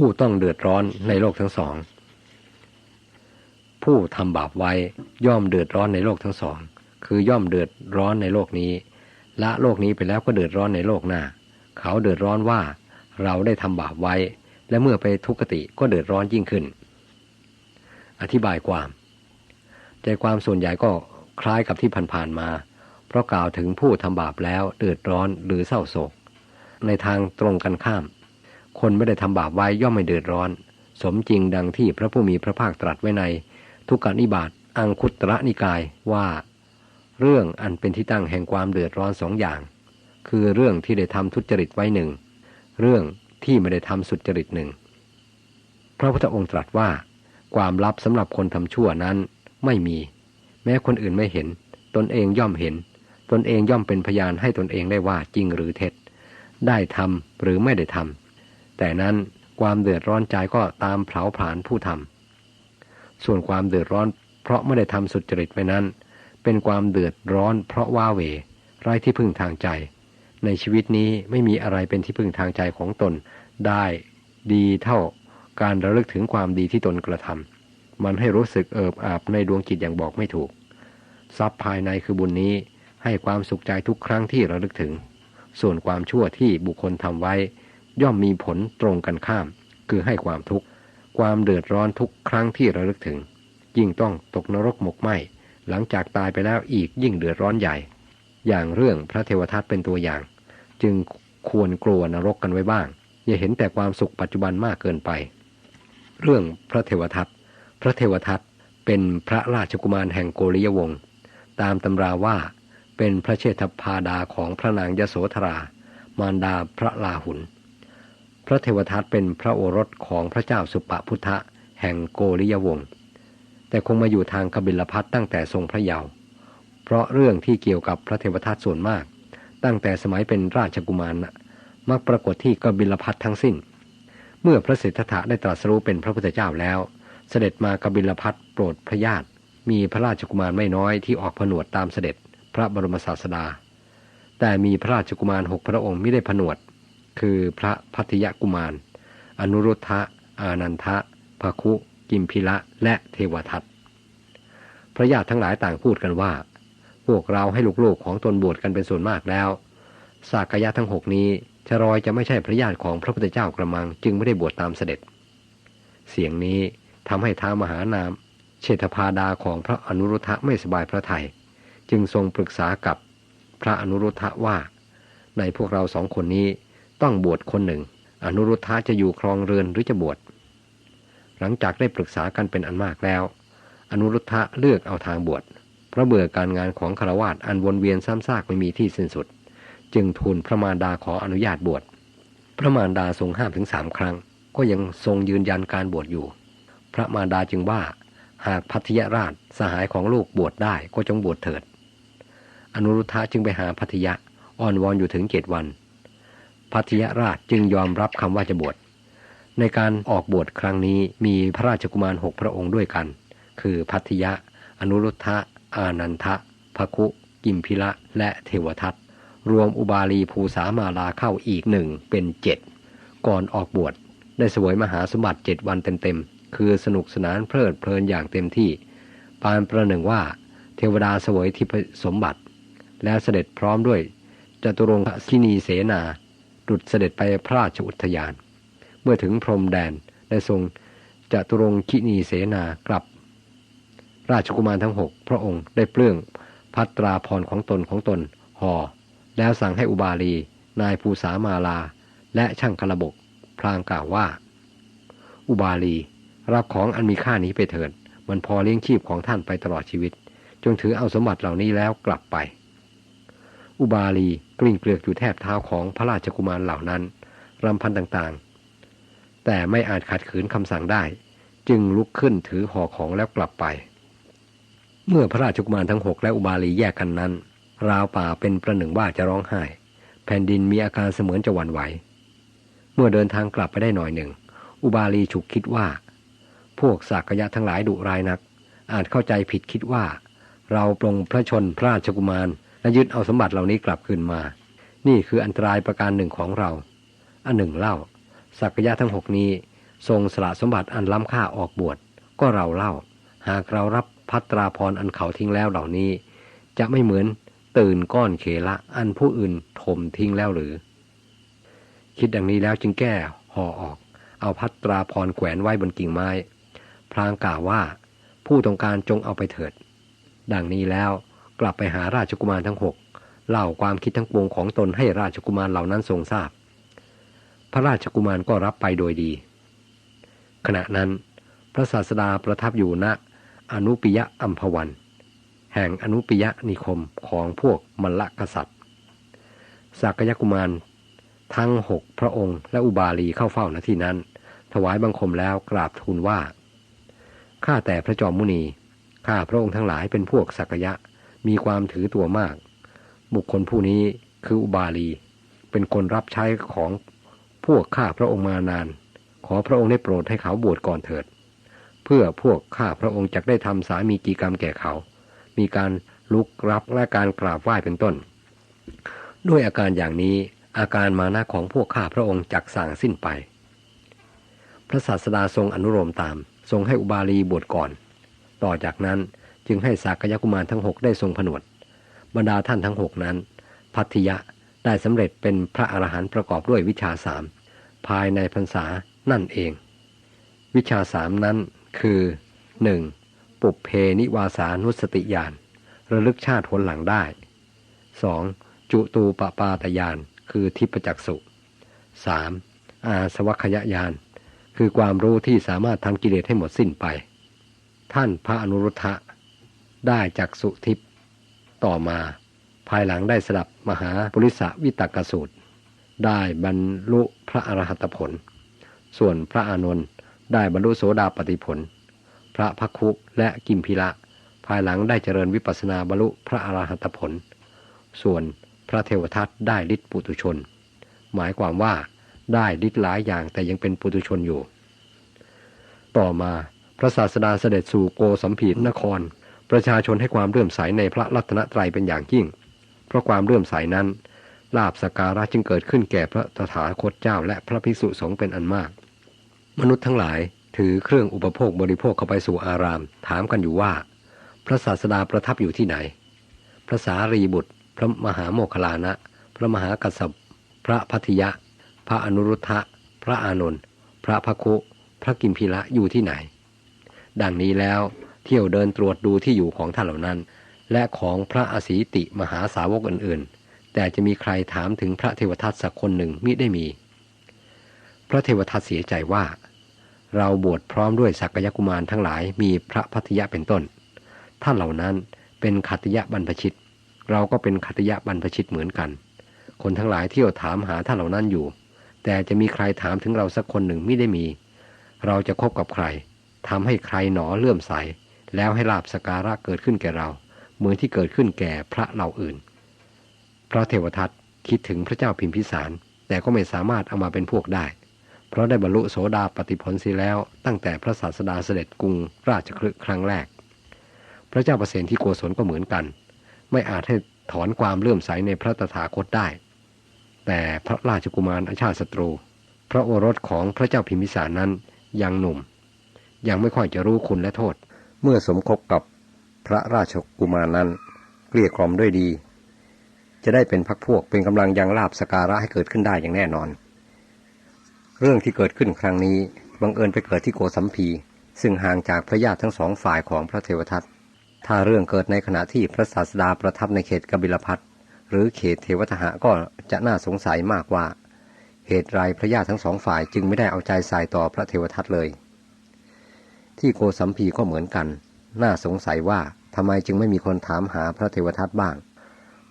ผู้ต้องเดือดร้อนในโลกทั้งสอง ผู้ทำบาปไว้ย่อมเดือดร้อนในโลกทั้งสอง คือย่อมเดือดร้อนในโลกนี้ ละโลกนี้ไปแล้วก็เดือดร้อนในโลกหน้า เขาเดือดร้อนว่าเราได้ทำบาปไว้ และเมื่อไปทุกขติก็เดือดร้อนยิ่งขึ้น อธิบายความใจความส่วนใหญ่ก็คล้ายกับที่ผ่านๆมา เพราะกล่าวถึงผู้ทำบาปแล้วเดือดร้อนหรือเศร้าโศก ในทางตรงกันข้าม คนไม่ได้ทำบาปไว้ย่อมไม่เดือดร้อน สมจริงดังที่พระผู้มีพระภาคตรัสไว้ใน ทุกกนิบาตอังคุตระนิกายว่า เรื่องอันเป็นที่ตั้งแห่งความเดือดร้อนสองอย่าง คือเรื่องที่ได้ทำทุจริตไว้หนึ่งเรื่องที่ไม่ได้ทำสุจริตหนึ่งพระพุทธองค์ตรัสว่า ความลับสำหรับคนทำชั่วนั้นไม่มี แม้คนอื่นไม่เห็น ตนเองย่อมเห็น ตนเองย่อมเป็นพยานให้ตนเองได้ว่าจริงหรือเท็จ ได้ทำหรือไม่ได้ทำ แต่นั้นความเดือดร้อนใจก็ตามเผาผลาญผู้ทำส่วนความเดือดร้อน เพราะไม่ได้ทำสุจริตไปนั้น เป็นความเดือดร้อน เพราะว่าเวไร้ที่พึ่งทางใจ ในชีวิตนี้ไม่มีอะไรเป็นที่พึ่งทางใจของตนได้ดีเท่าการระลึกถึงความดีที่ตนกระทำมันให้รู้สึกเอิบอาบในดวงจิตอย่างบอกไม่ถูก ทรัพย์ภายในคือบุญนี้ให้ความสุขใจทุกครั้งที่ระลึกถึง ส่วนความชั่วที่บุคคลทำไว้ ย่อมมีผลตรงกันข้าม คือให้ความทุกข์ ความเดือดร้อนทุกครั้งที่ระลึกถึง ยิ่งต้องตกนรกหมกไหมหลังจากตายไปแล้วอีกยิ่งเดือดร้อนใหญ่ อย่างเรื่องพระเทวทัตเป็นตัวอย่าง จึงควรกลัวนรกกันไว้บ้าง อย่าเห็นแต่ความสุขปัจจุบันมากเกินไป เรื่องพระเทวทัตพระเทวทัตเป็นพระราชกุมารแห่งโกริยวงศ์ตามตำราว่าเป็นพระเชษฐพาดาของพระนางยโสธรา มารดาพระลาหุน พระเทวทัตเป็นพระโอรสของพระเจ้าสุปพุทธะแห่งโกริยวงศ์แต่คงมาอยู่ทางกบิลพัทตั้งแต่ทรงพระเยาว์เพราะเรื่องที่เกี่ยวกับพระเทวทัตส่วนมาก ตั้งแต่สมัยเป็นราชกุมารนะมักปรากฏที่กบิลพัททั้งสิ้น เมื่อพระสิทธัตถะได้ตรัสรู้เป็นพระพุทธเจ้าแล้ว เสด็จมากบิลพัทโปรดพระญาติมีพระราชกุมารไม่น้อยที่ออกผนวดตามเสด็จพระบรมศาสดา แต่มีพระราชกุมารหกพระองค์ไม่ได้ผนวด คือพระพัทยกุมาร อนุรุทธะ อานันทะภคุ กิมพิละ และเทวทัต พระญาติทั้งหลายต่างพูดกันว่า พวกเราให้ลูกๆของตนบวชกันเป็นส่วนมากแล้ว สากยะทั้งหกนี้ชรอยจะไม่ใช่พระญาติของพระพุทธเจ้ากระมังจึงไม่ได้บวชตามเสด็จ เสียงนี้ทำให้ท้ามหานามเชษฐพาดาของพระอนุรุทธะไม่สบายพระทัยจึงทรงปรึกษากับพระอนุรุทธะว่า ในพวกเราสองคนนี้ ต้องบวชคนหนึ่ง อนุรุทธะจะอยู่ครองเรือนหรือจะบวช หลังจากได้ปรึกษากันเป็นอันมากแล้ว อนุรุทธะเลือกเอาทางบวช เพราะเบื่อการงานของคารวาสอันวนเวียนซ้ำซากไม่มีที่สิ้นสุด จึงทูลพระมารดาขออนุญาตบวช พระมารดาทรงห้ามถึงสามครั้ง ก็ยังทรงยืนยันการบวชอยู่ พระมารดาจึงว่า หากพัทยราชสหายของลูกบวชได้ก็จงบวชเถิด อนุรุทธะจึงไปหาพัทยะอ้อนวอนอยู่ถึงเจ็ดวัน พัทยราชจึงยอมรับคำว่าจะบวช ในการออกบวชครั้งนี้มีพระราชกุมารหกพระองค์ด้วยกัน คือพัทยะ อนุรุทธะ อานันทะภคุกิมพิละ และเทวทัต รวมอุบาลีภูสามาลาเข้าอีกหนึ่งเป็นเจ็ด ก่อนออกบวชได้สวยมหาสมบัติเจ็ดวันเต็มๆ คือสนุกสนานเพลิดเพลินอย่างเต็มที่ ปานประหนึ่งว่า เทวดาสวยทิพสมบัติ แล้วเสด็จพร้อมด้วยจตุรงคินีเสนา ดุดเสด็จไปพระราชอุทยาน เมื่อถึงพรมแดนได้ทรงจะตุรงคินีเสนากลับ ราชกุมารทั้งหกพระองค์ได้เปลื้องพัตราพรของตนของตนห่อแล้วสั่งให้อุบาลี นายภูสามาลา และช่างกระบกพลางกล่าวว่า อุบาลี รับของอันมีค่านี้ไปเถิด มันพอเลี้ยงชีพของท่านไปตลอดชีวิต จงถือเอาสมบัติเหล่านี้แล้วกลับไป อุบาลีกลิ้งเกลือกอยู่แทบเท้าของพระราชกุมารเหล่านั้น รำพันต่างๆ แต่ไม่อาจขัดขืนคำสั่งได้ จึงลุกขึ้นถือห่อของแล้วกลับไป เมื่อพระราชกุมารทั้งหกและอุบาลีแยกกันนั้น ราวป่าเป็นประหนึ่งว่าจะร้องไห้ แผ่นดินมีอาการเสมือนจะหวั่นไหว เมื่อเดินทางกลับไปได้หน่อยหนึ่ง อุบาลีฉุกคิดว่า พวกสากยะทั้งหลายดุรายนัก อาจเข้าใจผิดคิดว่า เราปรงพระชนพระราชกุมาร และยึดเอาสมบัติเหล่านี้กลับคืนมา นี่คืออันตรายประการหนึ่งของเรา อันหนึ่งเล่าสักยะทั้งหกนี้ ทรงสละสมบัติอันล้ำค่าออกบวชก็เราเล่า หากเรารับพัตราพรอันเขาทิ้งแล้วเหล่านี้ จะไม่เหมือนตื่นก้อนเขละอันผู้อื่นถมทิ้งแล้วหรือ คิดดังนี้แล้วจึงแก้ห่อออก เอาพัตราพรแขวนไว้บนกิ่งไม้ พลางกล่าวว่า ผู้ต้องการจงเอาไปเถิด ดังนี้แล้ว กลับไปหาราชกุมารทั้งหกเล่าความคิดทั้งปวงของตนให้ราชกุมารเหล่านั้นทรงทราบ พระราชกุมารก็รับไปโดยดี ขณะนั้น พระศาสดาประทับอยู่ณอนุปิยะอัมพวัน แห่งอนุปิยะนิคมของพวกมลลกษัตริย์สักยกุมาร ทั้งหกพระองค์และอุบาลีเข้าเฝ้าณที่นั้น ถวายบังคมแล้วกราบทูลว่าข้าแต่พระจอมมุนีข้าพระองค์ทั้งหลายเป็นพวกสักยะ มีความถือตัวมาก บุคคลผู้นี้คืออุบาลี เป็นคนรับใช้ของพวกข้าพระองค์มานาน ขอพระองค์ได้โปรดให้เขาบวชก่อนเถิด เพื่อพวกข้าพระองค์จะได้ทำสามีกีกรรมแก่เขา มีการลุกรับและการกราบไหว้เป็นต้น ด้วยอาการอย่างนี้อาการมานะของพวกข้าพระองค์จักสั่งสิ้นไป พระศาสดาทรงอนุโลมตาม ทรงให้อุบาลีบวชก่อน ต่อจากนั้น จึงให้สากยกุมารทั้งหกได้ทรงผนวด บรรดาท่านทั้งหกนั้น พัทยะได้สำเร็จเป็นพระอรหันต์ประกอบด้วยวิชาสามภายในพรรษานั่นเอง วิชาสามนั้นคือ 1. ปุเพนิวาสานุสติญาณระลึกชาติผลหลังได้ 2. จุตูปปาตญาณคือทิพจักสุ 3. อาสวัคยญาณคือความรู้ที่สามารถทำกิเลสให้หมดสิ้นไป ท่านพระอนุรุทธะ ได้จักสุทิพต่อมา ภายหลังได้สดับมหาปุริสวิตกสูตร ได้บรรลุพระอรหัตผล ส่วนพระอานนท์ได้บรรลุโสดาปติผล พระพักคุและกิมพิละ ภายหลังได้เจริญวิปัสสนาบรรลุพระอรหัตผล ส่วนพระเทวทัตได้ฤทธิปุตุชน หมายความว่าได้ฤทธิ์หลายอย่างแต่ยังเป็นปุตุชนอยู่ ต่อมาพระศาสดาเสด็จสู่โกสัมพีนคร ประชาชนให้ความเลื่อมใสในพระรัตนตรัยเป็นอย่างยิ่ง เพราะความเลื่อมใสนั้นลาบสการะจึงเกิดขึ้นแก่พระตถาคตเจ้า และพระภิกษุสงฆ์เป็นอันมาก มนุษย์ทั้งหลายถือเครื่องอุปโภคบริโภคเข้าไปสู่อาราม ถามกันอยู่ว่า พระศาสดาประทับอยู่ที่ไหน พระสารีบุตร พระมหาโมคคลานะ พระมหากัสสปพระพัทยะ พระอนุรุทธะ พระอานนท์พระพคุ พระกิมพีละอยู่ที่ไหน ดังนี้แล้ว เที่ยวเดินตรวจดูที่อยู่ของท่านเหล่านั้น และของพระอสีติมหาสาวกอื่นๆ แต่จะมีใครถามถึงพระเทวทัตสักคนหนึ่งมิได้มี พระเทวทัตเสียใจว่า เราบวชพร้อมด้วยสักยกุมารทั้งหลายมีพระพัทยะเป็นต้น ท่านเหล่านั้นเป็นขัตยะบรรพชิต เราก็เป็นขัตยะบรรพชิตเหมือนกัน คนทั้งหลายเที่ยวถามหาท่านเหล่านั้นอยู่ แต่จะมีใครถามถึงเราสักคนหนึ่งไม่ได้มี เราจะคบกับใครทำให้ใครหนอเลื่อมใส แล้วให้ลาบสการะเกิดขึ้นแก่เรา เหมือนที่เกิดขึ้นแก่พระเราอื่น พระเทวทัตคิดถึงพระเจ้าพิมพิสาร แต่ก็ไม่สามารถเอามาเป็นพวกได้ เพราะได้บรรลุโสดาปฏิผลสีแล้วตั้งแต่พระศาสดาเสด็จกรุงราชคลึครั้งแรก พระเจ้าประเสนที่โกศลก็เหมือนกัน ไม่อาจให้ถอนความเลื่อมใสในพระตถาคตได้ แต่พระราชกุมารอาชาติศัตรู พระโอรสของพระเจ้าพิมพิสารนั้นยังหนุ่ม ยังไม่ค่อยจะรู้คุณและโทษ เมื่อสมคบกับพระราชกุมารนั้น เกลี้ยกล่อมด้วยดี จะได้เป็นพักพวกเป็นกำลังยังลาบสการะให้เกิดขึ้นได้อย่างแน่นอน เรื่องที่เกิดขึ้นครั้งนี้บังเอิญไปเกิดที่โกสัมพีซึ่งห่างจากพระญาติทั้งสองฝ่ายของพระเทวทัตถ้าเรื่องเกิดในขณะที่พระศาสดาประทับในเขตกบิลพัทหรือเขตเทวทหะก็จะน่าสงสัยมากว่า เหตุไรพระญาติทั้งสองฝ่ายจึงไม่ได้เอาใจใส่ต่อพระเทวทัตเลย ที่โกสัมพีก็เหมือนกัน น่าสงสัยว่าทำไมจึงไม่มีคนถามหาพระเทวทัตบ้าง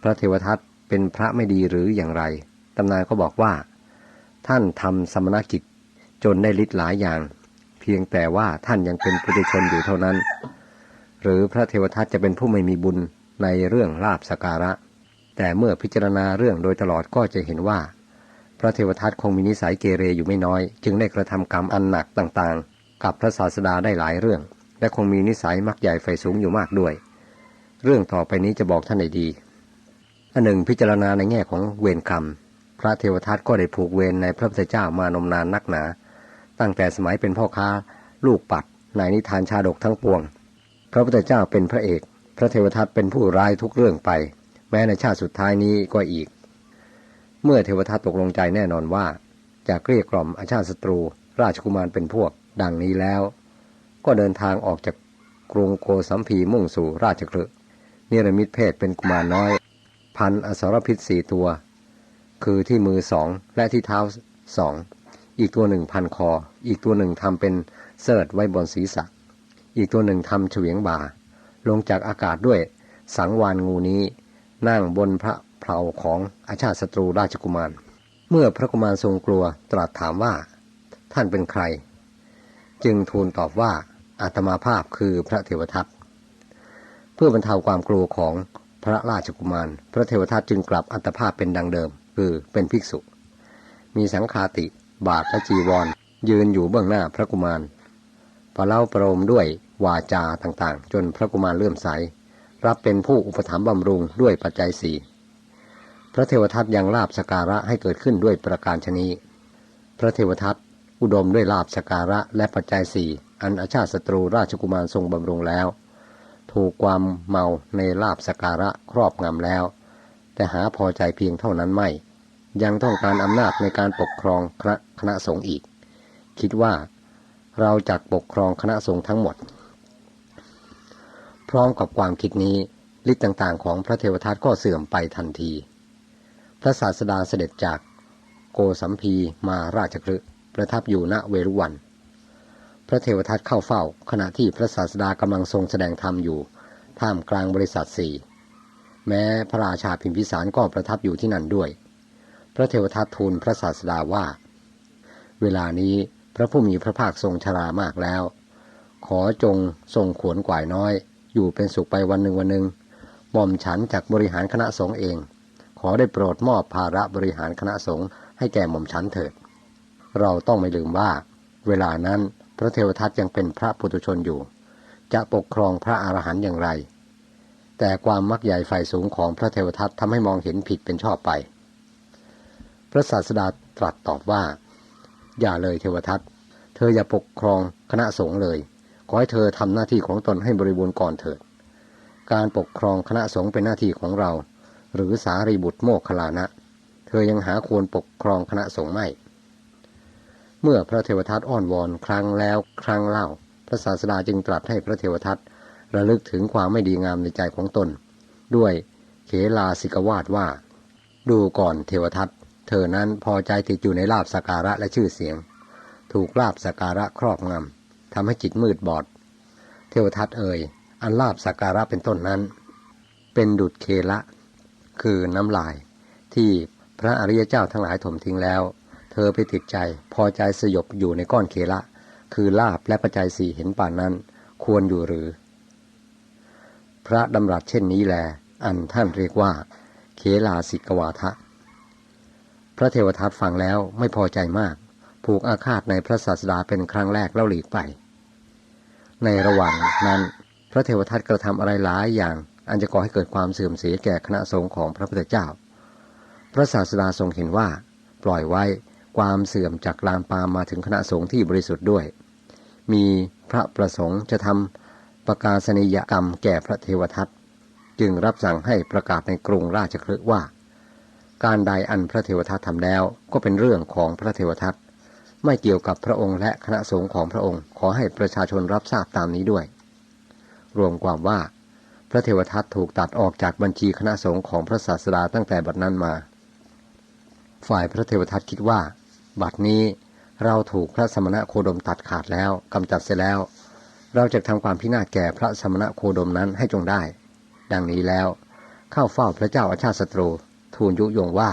พระเทวทัตเป็นพระไม่ดีหรืออย่างไร ตำนานก็บอกว่า ท่านทำสมณกิจจนได้ฤทธิ์หลายอย่าง เพียงแต่ว่าท่านยังเป็นปุถุชนอยู่เท่านั้น หรือพระเทวทัตจะเป็นผู้ไม่มีบุญในเรื่องลาบสการะ แต่เมื่อพิจารณาเรื่องโดยตลอดก็จะเห็นว่า พระเทวทัตคงมีนิสัยเกเรอยู่ไม่น้อย จึงได้กระทำกรรมอันหนักต่างๆ กับพระศาสดาได้หลายเรื่อง และคงมีนิสัยมักใหญ่ไฟสูงอยู่มากด้วย เรื่องต่อไปนี้จะบอกท่านในดีอันหนึ่งพิจารณาในแง่ของเวรกรรม พระเทวทัตก็ได้ผูกเวรในพระพุทธเจ้ามานมนานนักหนา ตั้งแต่สมัยเป็นพ่อค้า ลูกปัดในนิทานชาดกทั้งปวง พระพุทธเจ้าเป็นพระเอก พระเทวทัตเป็นผู้ร้ายทุกเรื่องไป แม้ในชาติสุดท้ายนี้ก็อีก เมื่อเทวทัตตกลงใจแน่นอนว่าจะเกลี้ยกล่อมอาชาติศัตรู ราชกุมารเป็นพวก ดังนี้แล้ว ก็เดินทางออกจากกรุงโกสัมพีมุ่งสู่ราชคลึนิรมิตเพศเป็นกุมารน้อย พันอสรพิษสี่ตัว คือที่มือสองและที่เท้าสองอีกตัวหนึ่งพันคอ อีกตัวหนึ่งทำเป็นเสิร์ตไว้บนศีรษะ อีกตัวหนึ่งทำเฉวียงบ่า ลงจากอากาศด้วยสังวานงูนี้ นั่งบนพระเพลาของอาชาติศัตรูราชกุมาร เมื่อพระกุมารทรงกลัวตรัสถามว่า ท่านเป็นใคร จึงทูลตอบว่าอาตมาภาพคือพระเทวทัตเพื่อบรรเทาความกลัวของพระราชกุมาร พระเทวทัตจึงกลับอัตภาพเป็นดังเดิม คือเป็นภิกษุ มีสังฆาติบาทและจีวร ยืนอยู่เบื้องหน้าพระกุมารประเล่าประโลมด้วยวาจาต่างๆ จนพระกุมารเลื่อมใส รับเป็นผู้อุปถัมภ์บำรุงด้วยปัจจัยสี่พระเทวทัตยังลาบสการะให้เกิดขึ้นด้วยประการชนีพระเทวทัต อุดมด้วยลาบสการะและปัจจัยสี่อันอาชาติศัตรูราชกุมารทรงบำรุงแล้ว ถูกความเมาในลาบสการะครอบงำแล้ว แต่หาพอใจเพียงเท่านั้นไม่ ยังต้องการอำนาจในการปกครองคณะคณะสงฆ์อีก คิดว่าเราจะปกครองคณะสงฆ์ทั้งหมด พร้อมกับความคิดนี้ฤทธิ์ต่างๆ ของพระเทวทัตก็เสื่อมไปทันที พระศาสดาเสด็จจากโกสัมพีมาราชคฤห์ ประทับอยู่ณเวรุวัน พระเทวทัตเข้าเฝ้า ขณะที่พระศาสดากำลังทรงแสดงธรรมอยู่ ท่ามกลางบริษัทสี่แม้พระราชาพิมพิสารก็ประทับอยู่ที่นั่นด้วย พระเทวทัตทูลพระศาสดาว่า เวลานี้พระผู้มีพระภาคทรงชรามากแล้ว ขอจงทรงขวนกวายน้อย อยู่เป็นสุขไปวันหนึ่งวันหนึ่งหม่อมฉันจากบริหารคณะสงฆ์เอง ขอได้โปรดมอบภาระบริหารคณะสงฆ์ให้แก่หม่อมฉันเถิด เราต้องไม่ลืมว่า เวลานั้นพระเทวทัตยังเป็นพระปุถุชนอยู่ จะปกครองพระอรหันต์อย่างไร แต่ความมักใหญ่ไฟสูงของพระเทวทัตทำให้มองเห็นผิดเป็นชอบไป พระศาสดาตรัสตอบว่า อย่าเลยเทวทัตเธออย่าปกครองคณะสงฆ์เลย ขอให้เธอทำหน้าที่ของตนให้บริบูรณ์ก่อนเถิด การปกครองคณะสงฆ์เป็นหน้าที่ของเรา หรือสารีบุตรโมคคลานะ เธอยังหาควรปกครองคณะสงฆ์ไม่ เมื่อพระเทวทัตอ้อนวอนครั้งแล้วครั้งเล่า พระศาสดาจึงตรัสให้พระเทวทัตระลึกถึงความไม่ดีงามในใจของตน ด้วยเขลาสิกวาดว่า ดูก่อนเทวทัตเธอนั้นพอใจติดอยู่ในลาบสการะและชื่อเสียง ถูกลาบสการะครอบงำทำให้จิตมืดบอด เทวทัตเอ่ยอันลาบสการะเป็นต้นนั้น เป็นดุจเคละ คือน้ำลาย ที่พระอริยเจ้าทั้งหลายถมทิ้งแล้ว เธอไปติดใจ พอใจสยบอยู่ในก้อนเคละ คือลาบและปัจจัยสี่เห็นป่านนั้น ควรอยู่หรือ พระดำรัสเช่นนี้แล อันท่านเรียกว่า เคลาสิกวาทะ พระเทวทัตฟังแล้วไม่พอใจมาก ผูกอาฆาตในพระศาสดาเป็นครั้งแรกแล้วหลีกไป ในระหว่างนั้น พระเทวทัตกระทำอะไรหลายอย่างอันจะก่อให้เกิดความเสื่อมเสียแก่คณะสงฆ์ของพระพุทธเจ้า พระศาสดาทรงเห็นว่า ปล่อยไว้ ความเสื่อมจากลามปามมาถึงคณะสงฆ์ที่บริสุทธิ์ด้วย มีพระประสงค์จะทำประกาศนียกรรมแก่พระเทวทัตจึงรับสั่งให้ประกาศในกรุงราชคฤห์ว่า การใดอันพระเทวทัตทำแล้วก็เป็นเรื่องของพระเทวทัตไม่เกี่ยวกับพระองค์และคณะสงฆ์ของพระองค์ ขอให้ประชาชนรับทราบตามนี้ด้วย รวมความว่า พระเทวทัตถูกตัดออกจากบัญชีคณะสงฆ์ของพระศาสดาตั้งแต่บัดนั้นมา ฝ่ายพระเทวทัตคิดว่า บัดนี้เราถูกพระสมณะโคดมตัดขาดแล้วกำจัดเสียแล้ว เราจะทำความพินาศแก่พระสมณะโคดมนั้นให้จงได้ ดังนี้แล้วเข้าเฝ้าพระเจ้าอาชาติศัตรูทูลยุยงว่า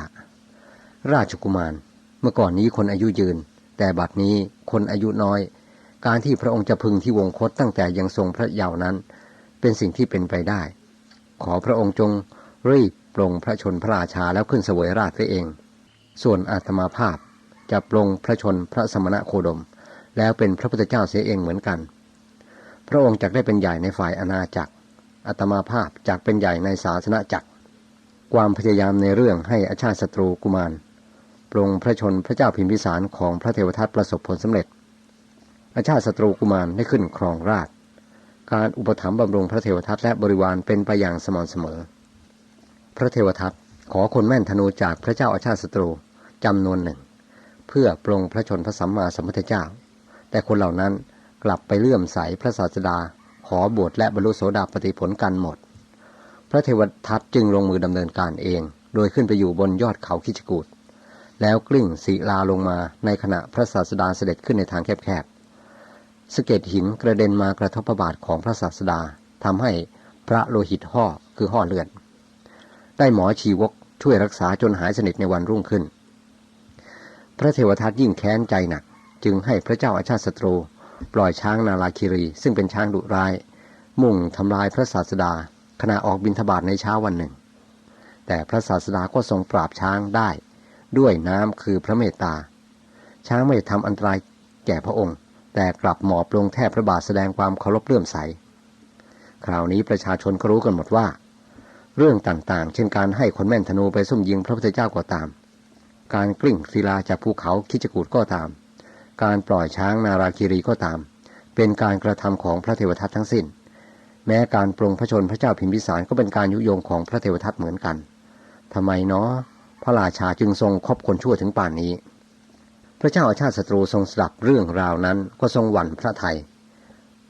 ราชกุมาร เมื่อก่อนนี้คนอายุยืน แต่บัดนี้คนอายุน้อย การที่พระองค์จะพึงที่วงคตตั้งแต่ยังทรงพระเยาว์นั้น เป็นสิ่งที่เป็นไปได้ ขอพระองค์จงรีบปลงพระชนพระราชาแล้วขึ้นเสวยราชไปเอง ส่วนอาตมาภาพ จะปลงพระชนพระสมณะโคดม แล้วเป็นพระพุทธเจ้าเสียเองเหมือนกัน พระองค์จักได้เป็นใหญ่ในฝ่ายอาณาจักรอาตมาภาพจักเป็นใหญ่ในศาสนาจักร ความพยายามในเรื่องให้อาชาติศัตรูกุมารปรงพระชนพระเจ้าพิมพิสารของพระเทวทัตประสบผลสำเร็จ อาชาติศัตรูกุมารได้ขึ้นครองราชการอุปถัมภ์บำรุงพระเทวทัตและบริวารเป็นไปอย่างสม่ำเสมอ พระเทวทัตขอคนแม่นธนูจากพระเจ้าอาชาติศัตรูจำนวนหนึ่ง เพื่อปรงพระชนพระสัมมาสัมพุทธเจ้า แต่คนเหล่านั้นกลับไปเลื่อมใสพระศาสดา ขอบวชและบรรลุโสดาปติผลกันหมด พระเทวทัตจึงลงมือดำเนินการเอง โดยขึ้นไปอยู่บนยอดเขาคิชกูดแล้วกลิ้งศีลาลงมาในขณะพระศาสดาเสด็จขึ้นในทางแคบๆสเก็ดหินกระเด็นมากระทบพระบาทของพระศาสดาทำให้พระโลหิตห่อคือห่อเลือดได้หมอชีวกช่วยรักษาจนหายสนิทในวันรุ่งขึ้น ระเทวทัตยิ่งแค้นใจหนัก จึงให้พระเจ้าอาชาติศัตรู ปล่อยช้างนาลาคิรี ซึ่งเป็นช้างดุร้าย มุ่งทำลายพระศาสดา ขณะออกบินทบาทในเช้าวันหนึ่ง แต่พระศาสดาก็ทรงปราบช้างได้ ด้วยน้ำคือพระเมตตา ช้างไม่ทำอันตรายแก่พระองค์ แต่กลับหมอบลงแทบพระบาทแสดงความเคารพเลื่อมใส คราวนี้ประชาชนก็รู้กันหมดว่า เรื่องต่างๆ เช่นการให้คนแม่นธนูไปซุ่มยิงพระพุทธเจ้าก็ตาม การกลิ้งศิลาจากภูเขาคิจกูดก็ตาม การปล่อยช้างนาราคิรีก็ตาม เป็นการกระทำของพระเทวทัตทั้งสิ้น แม้การปรงพระชนพระเจ้าพิมพิสารก็เป็นการยุยงของพระเทวทัตเหมือนกันทำไมเนาะพระราชาจึงทรงคบคนชั่วถึงป่านนี้ พระเจ้าอาชาติศัตรูทรงสดับเรื่องราวนั้นก็ทรงหวั่นพระไทย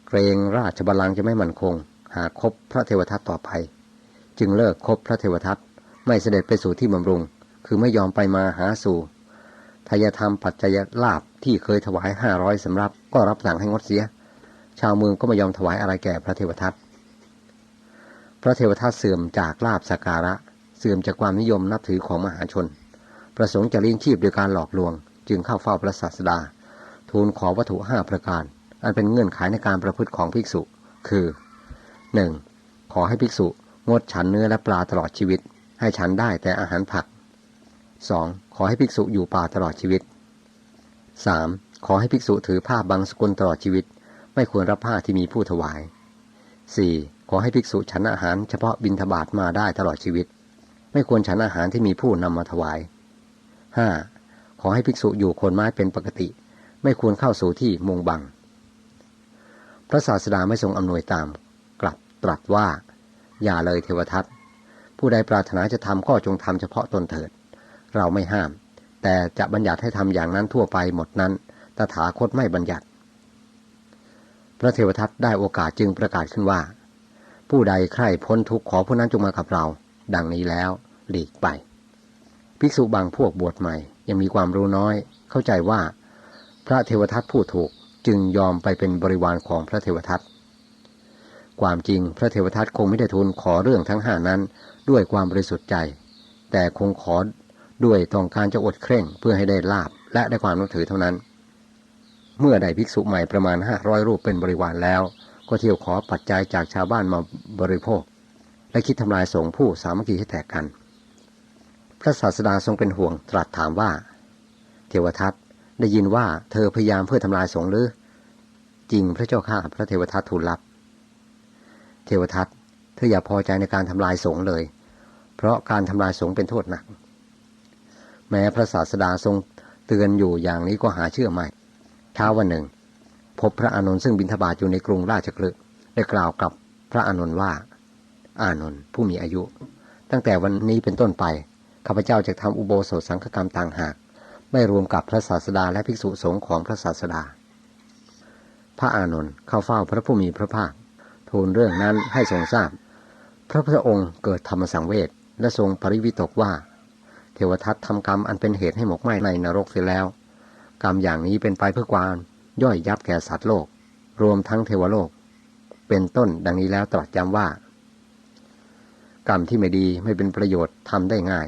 เกรงราชบัลลังก์จะไม่มั่นคง หากคบพระเทวทัตต่อไป จึงเลิกคบพระเทวทัตไม่เสด็จไปสู่ที่บำรุง คือไม่ยอมไปมาหาสู่ทายธรรมปัจจัยลาบที่เคยถวายห้าร้อยสำรับ ก็รับสั่งให้งดเสีย ชาวเมืองก็ไม่ยอมถวายอะไรแก่พระเทวทัตพระเทวทัตเสื่อมจากลาบสักการะ เสื่อมจากความนิยมนับถือของมหาชน ประสงค์จะเลี้ยงชีพโดยการหลอกลวง จึงเข้าเฝ้าพระศาสดา ทูลขอวัตถุห้าประการ อันเป็นเงื่อนไขในการประพฤติของภิกษุ คือ 1. ขอให้ภิกษุงดฉันเนื้อและปลาตลอดชีวิต ให้ฉันได้แต่อาหารผัก 2. ขอให้ภิกษุอยู่ป่าตลอดชีวิต 3. ขอให้ภิกษุถือผ้าบางสกุลตลอดชีวิต ไม่ควรรับผ้าที่มีผู้ถวาย 4. ขอให้ภิกษุฉันอาหารเฉพาะบิณฑบาตมาได้ตลอดชีวิต ไม่ควรฉันอาหารที่มีผู้นำมาถวาย 5. ขอให้ภิกษุอยู่คนไม้เป็นปกติ ไม่ควรเข้าสู่ที่มุงบัง พระศาสดาไม่ทรงอำนวยตาม กลับตรัสว่า อย่าเลยเทวทัตผู้ใดปรารถนาจะทำก็จงทำเฉพาะตนเถิด เราไม่ห้าม แต่จะบัญญัติให้ทำอย่างนั้นทั่วไปหมดนั้นตถาคตไม่บัญญัติ พระเทวทัตได้โอกาสจึงประกาศขึ้นว่า ผู้ใดใคร่พ้นทุกข์ขอผู้นั้นจงมากับเรา ดังนี้แล้ว หลีกไป ภิกษุบางพวกบวชใหม่ ยังมีความรู้น้อย เข้าใจว่า พระเทวทัตพูดถูกจึงยอมไปเป็นบริวารของพระเทวทัตความจริงพระเทวทัตคงไม่ได้ทูลขอเรื่องทั้งห้านั้นด้วยความบริสุทธิ์ใจ แต่คงขอ ด้วยต้องการจะอดเคร่งเพื่อให้ได้ลาบและได้ความนับถือเท่านั้น เมื่อได้ภิกษุใหม่ประมาณห้าร้อยรูปเป็นบริวารแล้ว ก็เที่ยวขอปัจจัยจากชาวบ้านมาบริโภค และคิดทำลายสงฆ์ผู้สามัคคีให้แตกกัน พระศาสดาทรงเป็นห่วงตรัสถามว่า เทวทัตได้ยินว่าเธอพยายามเพื่อทำลายสงฆ์หรือ จริงพระเจ้าข้าพระเทวทัตทูลรับ เทวทัตเธออย่าพอใจในการทำลายสงฆ์เลย เพราะการทำลายสงฆ์เป็นโทษหนัก แม้พระศาสดาทรงเตือนอยู่อย่างนี้ก็หาเชื่อไม่เช้าวันหนึ่ง พบพระอานนท์ซึ่งบินทบาทอยู่ในกรุงราชคลึได้กล่าวกับพระอานนท์ว่า อานนท์ผู้มีอายุ ตั้งแต่วันนี้เป็นต้นไปข้าพเจ้าจะทำอุโบสถสังฆกรรมต่างหาก ไม่รวมกับพระศาสดาและภิกษุสงฆ์ของพระศาสดา พระอานนท์เข้าเฝ้าพระผู้มีพระภาคทูลเรื่องนั้นให้ทรงทราบ พระพุทธองค์เกิดธรรมสังเวชและทรงปริวิตกว่า วทัตทำกรรมอันเป็นเหตุให้หมกไหม้ในนรกเสียแล้ว กรรมอย่างนี้เป็นไปเพื่อความย่อยยับแก่สัตว์โลก รวมทั้งเทวโลก เป็นต้นดังนี้แล้วตรัสย้ำว่า กรรมที่ไม่ดีไม่เป็นประโยชน์ทำได้ง่าย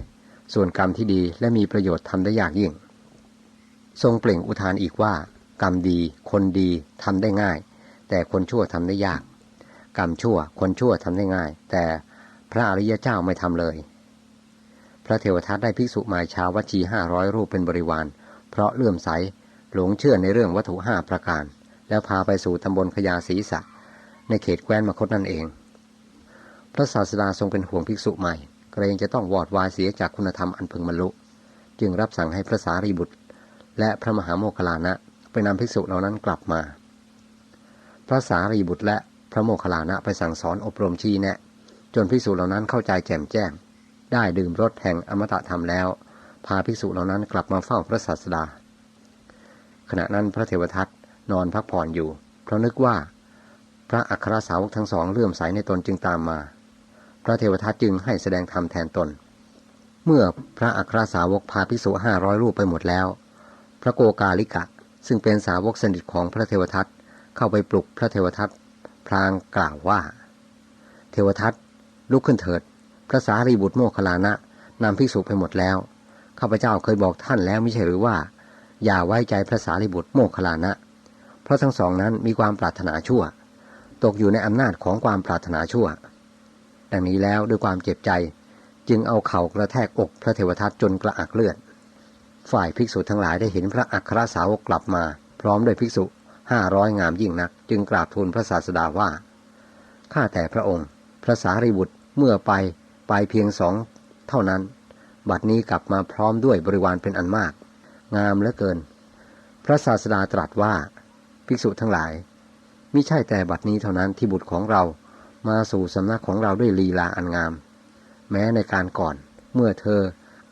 ส่วนกรรมที่ดีและมีประโยชน์ทำได้ยากยิ่ง ทรงเปล่งอุทานอีกว่า กรรมดีคนดีทำได้ง่าย แต่คนชั่วทำได้ยาก กรรมชั่วคนชั่วทำได้ง่าย แต่พระอริยเจ้าไม่ทำเลย พระเทวทัตได้ภิกษุมาชาววัชีห้าร้อยรูปเป็นบริวาร เพราะเลื่อมใสหลงเชื่อในเรื่องวัตถุห้าประการ แล้วพาไปสู่ตำบลขยาศีสะในเขตแคว้นมคตนั่นเอง พระศาสดาทรงเป็นห่วงภิกษุใหม่ เกรงจะต้องวอดวายเสียจากคุณธรรมอันพึงบรรลุ จึงรับสั่งให้พระสารีบุตร และพระมหาโมคคลานะไปนำภิกษุเหล่านั้นกลับมา พระสารีบุตรและพระโมคคลานะไปสั่งสอนอบรมชี้แนะ จนภิกษุเหล่านั้นเข้าใจแจ่มแจ้ง ได้ดื่มรสแห่งอมตะธรรมแล้ว พาภิกษุเหล่านั้นกลับมาเฝ้าพระศาสดา ขณะนั้นพระเทวทัตนอนพักผ่อนอยู่ เพราะนึกว่า พระอัครสาวกทั้งสองเลื่อมใสในตนจึงตามมา พระเทวทัตจึงให้แสดงธรรมแทนตน เมื่อพระอัครสาวกพาภิกษุห้าร้อยรูปไปหมดแล้ว พระโกกาลิกะ ซึ่งเป็นสาวกสนิทของพระเทวทัตเข้าไปปลุกพระเทวทัตพลางกล่าวว่า เทวทัตลุกขึ้นเถิด พระสารีบุตรโมคคลานะนำภิกษุไปหมดแล้ว ข้าพเจ้าเคยบอกท่านแล้วไม่ใช่หรือว่า อย่าไว้ใจพระสารีบุตรโมคคัลลานะ เพราะทั้งสองนั้นมีความปรารถนาชั่ว ตกอยู่ในอำนาจของความปรารถนาชั่ว ดังนี้แล้วด้วยความเจ็บใจ จึงเอาเข่ากระแทกอกพระเทวทัตจนกระอักเลือด ฝ่ายภิกษุทั้งหลายได้เห็นพระอัครสาวกกลับมา พร้อมด้วยภิกษุห้าร้อยงามยิ่งนัก จึงกราบทูลพระศาสดาว่าข้าแต่พระองค์ พระสารีบุตรเมื่อไป ไปเพียงสองเท่านั้น บัดนี้กลับมาพร้อมด้วยบริวารเป็นอันมาก งามเหลือเกิน พระศาสดาตรัสว่า ภิกษุทั้งหลายมิใช่แต่บัดนี้เท่านั้นที่บุตรของเรามาสู่สำนักของเราด้วยลีลาอันงาม แม้ในการก่อนเมื่อเธอ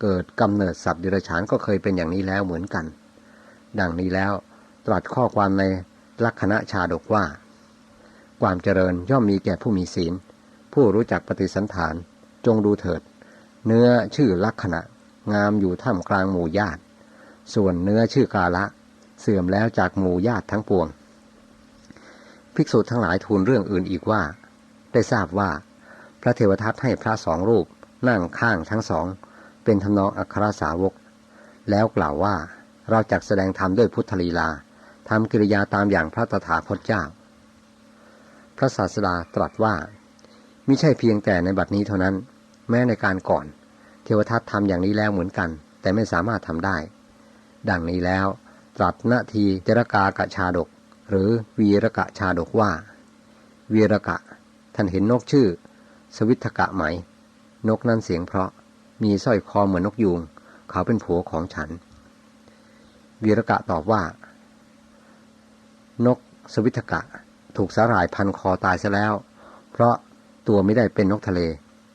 เกิดกำเนิดสัตว์เดรัจฉานก็เคยเป็นอย่างนี้แล้วเหมือนกัน ดังนี้แล้วตรัสข้อความในลักษณะชาดกว่า ความเจริญย่อมมีแก่ผู้มีศีล ผู้รู้จักปฏิสันฐาน จงดูเถิด เนื้อชื่อลักษณะ งามอยู่ท่ามกลางหมู่ญาติ ส่วนเนื้อชื่อกาละ เสื่อมแล้วจากหมู่ญาติทั้งปวง ภิกษุทั้งหลายทูลเรื่องอื่นอีกว่า ได้ทราบว่า พระเทวทัตให้พระสองรูปนั่งข้างทั้งสอง เป็นทำนองอัครสาวก แล้วกล่าวว่าเราจักแสดงธรรมด้วยพุทธลีลาทำกิริยาตามอย่างพระตถาคตเจ้า พระศาสดาตรัสว่ามิใช่เพียงแต่ในบัดนี้เท่านั้น แม้ในการก่อน เทวทัตทำอย่างนี้แล้วเหมือนกัน แต่ไม่สามารถทำได้ ดังนี้แล้วตรัสนาทีเจรกากะชาดก หรือวีรกะชาดกว่า วีรกะ ท่านเห็นนกชื่อ สวิทกะไหม นกนั้นเสียงเพราะมีสร้อยคอเหมือนนกยูงเขาเป็นผัวของฉัน วีรกะตอบว่า นกสวิทกะ ถูกสาหร่ายพันคอตายซะแล้ว เพราะตัวไม่ได้เป็นนกทะเล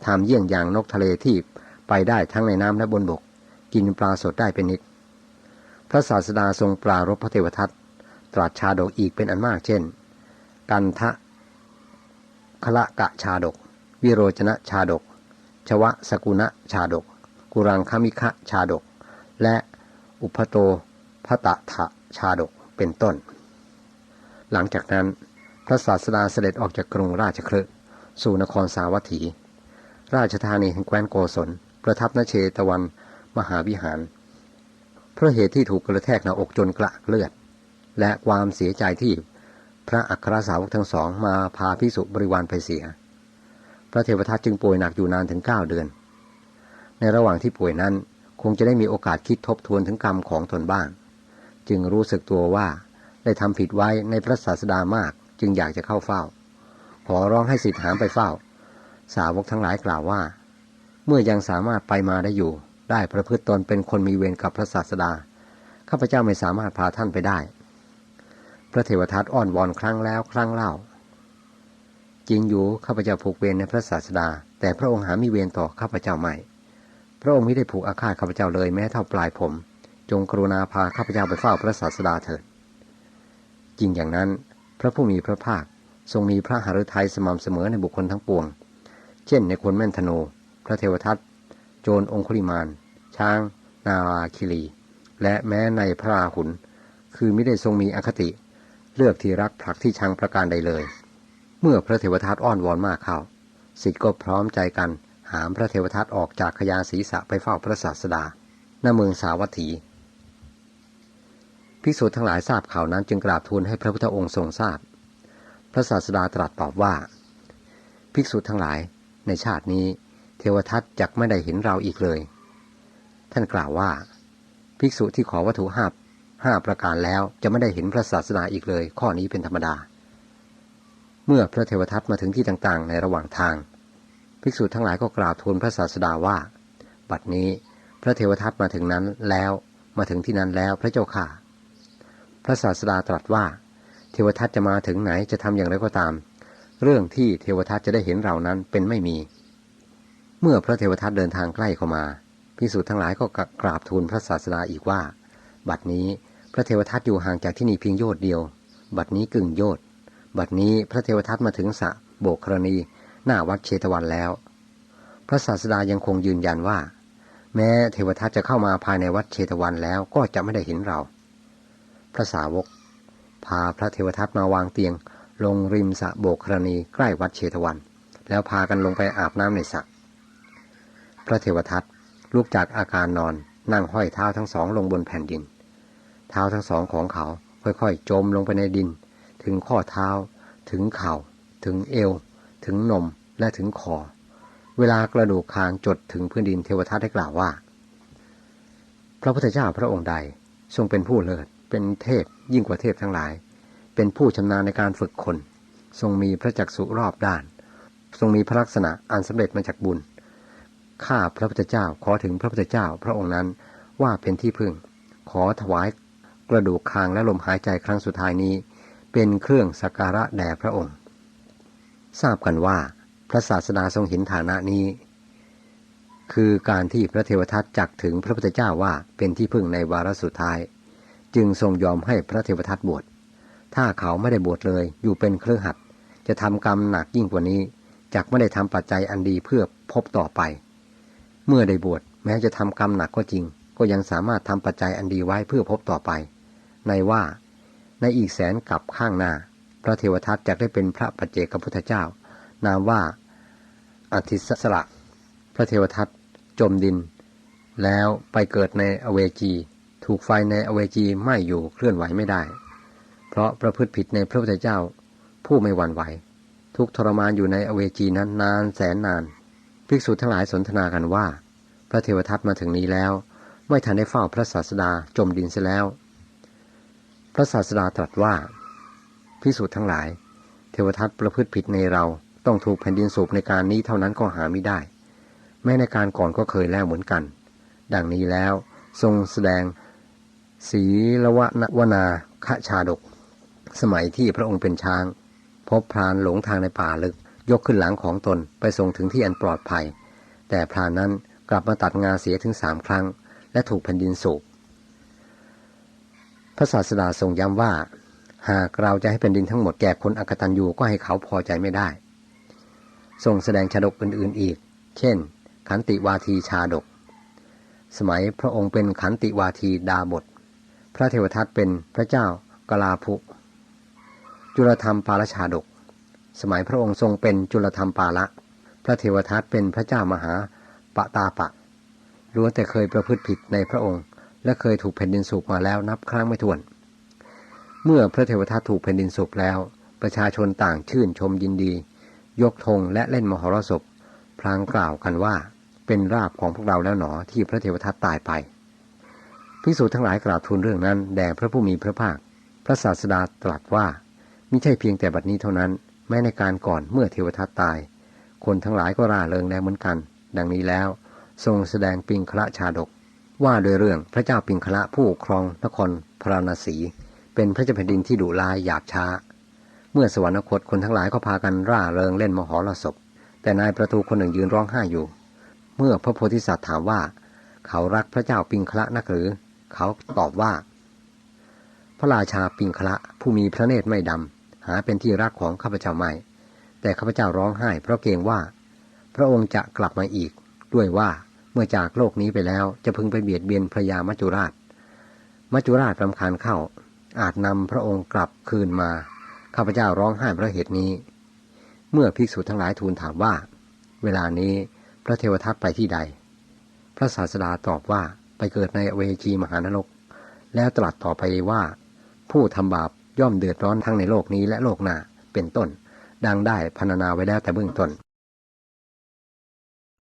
ทำเยี่ยงอย่างนกทะเลที่ไปได้ทั้งในน้ำและบนบก กินปลาสดได้เป็นนิด พระศาสดาทรงปรารบพระเทวทัตตรัสชาดกอีกเป็นอันมากเช่น กันทะคละกะชาดก วิโรจนะชาดก ชวะสกุณะชาดก กุรังคมิคะชาดก และอุปโตพตะทะชาดกเป็นต้น หลังจากนั้นพระศาสดาเสด็จออกจากกรุงราชคลึสู่นครสาวัตถี ราชธานีแห่งแคว้นโกศล ประทับนเชตวันมหาวิหาร เพราะเหตุที่ถูกกระแทกหน้าอกจนกระเลือด และความเสียใจที่พระอัครสาวกทั้งสองมาพาพิสุบริวารไปเสีย พระเทวทัตจึงป่วยหนักอยู่นานถึงเก้าเดือน ในระหว่างที่ป่วยนั้นคงจะได้มีโอกาสคิดทบทวนถึงกรรมของตนบ้าง จึงรู้สึกตัวว่าได้ทำผิดไว้ในพระศาสดามากจึงอยากจะเข้าเฝ้า ขอร้องให้สิทธิ์หามไปเฝ้า สาวกทั้งหลายกล่าวว่า เมื่อยังสามารถไปมาได้อยู่ ได้ประพฤติตนเป็นคนมีเวรกับพระศาสดา ข้าพเจ้าไม่สามารถพาท่านไปได้ พระเทวทัตอ้อนวอนครั้งแล้วครั้งเล่า จริงอยู่ข้าพเจ้าผูกเวรในพระศาสดา แต่พระองค์หามีเวรต่อข้าพเจ้าไม่ พระองค์ไม่ได้ผูกอาฆาตข้าพเจ้าเลยแม้เท่าปลายผม จงกรุณาพาข้าพเจ้าไปเฝ้าพระศาสดาเถิด จริงอย่างนั้น พระผู้มีพระภาคทรงมีพระหฤทัยสม่ำเสมอในบุคคลทั้งปวง เช่นในคนแม่นธนู พระเทวทัต โจรองคุลิมาน ช้าง นาราคิรี และแม้ในพระราหุล คือไม่ได้ทรงมีอคติ เลือกที่รักผลักที่ชังประการใดเลย เมื่อพระเทวทัตอ้อนวอนมากเข้าสิทธิ์ก็พร้อมใจกันหามพระเทวทัตออกจากขยาศีรษะไปเฝ้าพระศาสดาณเมืองสาวัตถี ภิกษุทั้งหลายทราบข่าวนั้นจึงกราบทูลให้พระพุทธองค์ทรงทราบ พระศาสดาตรัสตอบว่า ภิกษุทั้งหลาย ในชาตินี้ เทวทัตจักไม่ได้เห็นเราอีกเลย ท่านกล่าวว่า ภิกษุที่ขอวัตถุห้าห้าประการแล้วจะไม่ได้เห็นพระศาสดาอีกเลย ข้อนี้เป็นธรรมดา เมื่อพระเทวทัตมาถึงที่ต่างๆ ในระหว่างทาง ภิกษุทั้งหลายก็กราบทูลพระศาสดาว่า บัดนี้พระเทวทัตมาถึงนั้นแล้วมาถึงที่นั้นแล้วพระเจ้าค่ะ พระศาสดาตรัสว่า เทวทัตจะมาถึงไหนจะทำอย่างไรก็ตาม เรื่องที่เทวทัตจะได้เห็นเรานั้นเป็นไม่มี เมื่อพระเทวทัตเดินทางใกล้เข้ามาพิสูจน์ทั้งหลายก็กราบทูลพระศาสดาอีกว่า บัดนี้พระเทวทัตอยู่ห่างจากที่นี่เพียงโยชน์เดียว บัดนี้กึ่งโยชน์บัดนี้พระเทวทัตมาถึงสะโบกครณี หน้าวัดเชตวันแล้ว พระศาสดายังคงยืนยันว่า แม้เทวทัตจะเข้ามาภายในวัดเชตวันแล้วก็จะไม่ได้เห็นเรา พระสาวก พาพระเทวทัตมาวางเตียง ลงริมสระโบกครณีใกล้วัดเชตวัน แล้วพากันลงไปอาบน้ำในสระพระเทวทัตลุกจากอาการนอนนั่งห้อยเท้าทั้งสองลงบนแผ่นดิน เท้าทั้งสองของเขาค่อยๆ จมลงไปในดิน ถึงข้อเท้า ถึงเข่า ถึงเอว ถึงนมและถึงคอ เวลากระดูกคางจดถึงพื้นดินเทวทัตได้กล่าวว่า พระพุทธเจ้าพระองค์ใดทรงเป็นผู้เลิศเป็นเทพยิ่งกว่าเทพทั้งหลาย เป็นผู้ชำนาญในการฝึกคน ทรงมีพระจักษุรอบด้าน ทรงมีพระลักษณะอันสำเร็จมาจากบุญ ข้าพระพุทธเจ้าขอถึงพระพุทธเจ้าพระองค์นั้นว่าเป็นที่พึ่ง ขอถวายกระดูกคางและลมหายใจครั้งสุดท้ายนี้ เป็นเครื่องสักการะแด่พระองค์ ทราบกันว่าพระศาสดาทรงเห็นฐานะนี้ คือการที่พระเทวทัตจักถึงพระพุทธเจ้าว่าเป็นที่พึ่งในวาระสุดท้าย จึงทรงยอมให้พระเทวทัตบวช ถ้าเขาไม่ได้บวชเลย อยู่เป็นเครืองหัดจะทำกรรมหนักยิ่งกว่านี้จักไม่ได้ทำปัจจัยอันดีเพื่อพบต่อไป เมื่อได้บวชแม้จะทำกรรมหนักก็จริง ก็ยังสามารถทำปัจจัยอันดีไว้เพื่อพบต่อไป ในว่า ในอีกแสนกับข้างหน้า พระเทวทัตจะได้เป็นพระปัจเจกพุทธเจ้า นามว่าอธิสระพระเทวทัตจมดิน แล้วไปเกิดในอเวจี ถูกไฟในอเวจีไหม้อยู่เคลื่อนไหวไม่ได้ เพราะประพฤติผิดในพระพุทธเจ้า ผู้ไม่หวั่นไหว ทุกทรมานอยู่ในอเวจีนั้นนานแสนนานภิกษุทั้งหลายสนทนากันว่า พระเทวทัตมาถึงนี้แล้ว ไม่ทันได้เฝ้าพระศาสดาจมดินเสียแล้ว พระศาสดาตรัสว่าภิกษุทั้งหลาย เทวทัตประพฤติผิดในเราต้องถูกแผ่นดินสูบในการนี้เท่านั้นก็หาไม่ได้ แม้ในการก่อนก็เคยแล้วเหมือนกัน ดังนี้แล้วทรงแสดง ศีลวนวนาคชาดก สมัยที่พระองค์เป็นช้าง พบพรานหลงทางในป่าลึก ยกขึ้นหลังของตนไปส่งถึงที่อันปลอดภัย แต่พรานนั้นกลับมาตัดงาเสียถึงสามครั้ง และถูกแผ่นดินสูบพระศาสดาทรงย้ำว่า หากเราจะให้แผ่นดินทั้งหมดแก่คนอักตันยูก็ให้เขาพอใจไม่ได้ ทรงแสดงชาดกอื่นๆอีก เช่น ขันติวาทีชาดก สมัยพระองค์เป็นขันติวาทีดาบท พระเทวทัตเป็นพระเจ้ากลาภุ จุลธรรมปาลชาดก สมัยพระองค์ทรงเป็นจุลธรรมปาละ พระเทวทัตเป็นพระเจ้ามหาปตาปะล้วนแต่เคยประพฤติผิดในพระองค์ และเคยถูกแผ่นดินสูบมาแล้วนับครั้งไม่ถ้วน เมื่อพระเทวทัตถูกแผ่นดินสูบแล้ว ประชาชนต่างชื่นชมยินดี ยกธงและเล่นมหรสพ พลางกล่าวกันว่าเป็นราบของพวกเราแล้วหนอที่พระเทวทัตตายไปภิกษุทั้งหลายกราบทูลเรื่องนั้นแด่พระผู้มีพระภาค พระศาสดาตรัสว่า มิใช่เพียงแต่บัดนี้เท่านั้น แม้ในการก่อนเมื่อเทวทัตตาย คนทั้งหลายก็ร่าเริงแล้วเหมือนกัน ดังนี้แล้วทรงแสดงปิงคละชาดก ว่าโดยเรื่องพระเจ้าปิงคละผู้ครองนครพราณสี เป็นพระเจ้าแผ่นดินที่ดุร้ายหยาบช้า เมื่อสวรรคตคนทั้งหลายก็พากันร่าเริงเล่นมหรสพ แต่นายประตูคนหนึ่งยืนร้องไห้อยู่ เมื่อพระโพธิสัตว์ถามว่า เขารักพระเจ้าปิงคละนักหรือ เขาตอบว่า พระราชาปิงคละผู้มีพระเนตรไม่ดำ หาเป็นที่รักของข้าพเจ้าไม่ แต่ข้าพเจ้าร้องไห้ เพราะเกรงว่า พระองค์จะกลับมาอีก ด้วยว่าเมื่อจากโลกนี้ไปแล้วจะพึงไปเบียดเบียนพระยามัจจุราช มัจจุราชรำคาญเข้า อาจนำพระองค์กลับคืนมา ข้าพเจ้าร้องไห้เพราะเหตุนี้ เมื่อภิกษุทั้งหลายทูลถามว่า เวลานี้พระเทวทัตไปที่ใด พระศาสดาตอบว่าไปเกิดในเวจีมหานรก แล้วตรัสต่อไปว่า ผู้ทำบาป ย่อมเดือดร้อนทั้งในโลกนี้และโลกหน้าเป็นต้น ดังได้พรรณนาไว้แล้วแต่เบื้องต้น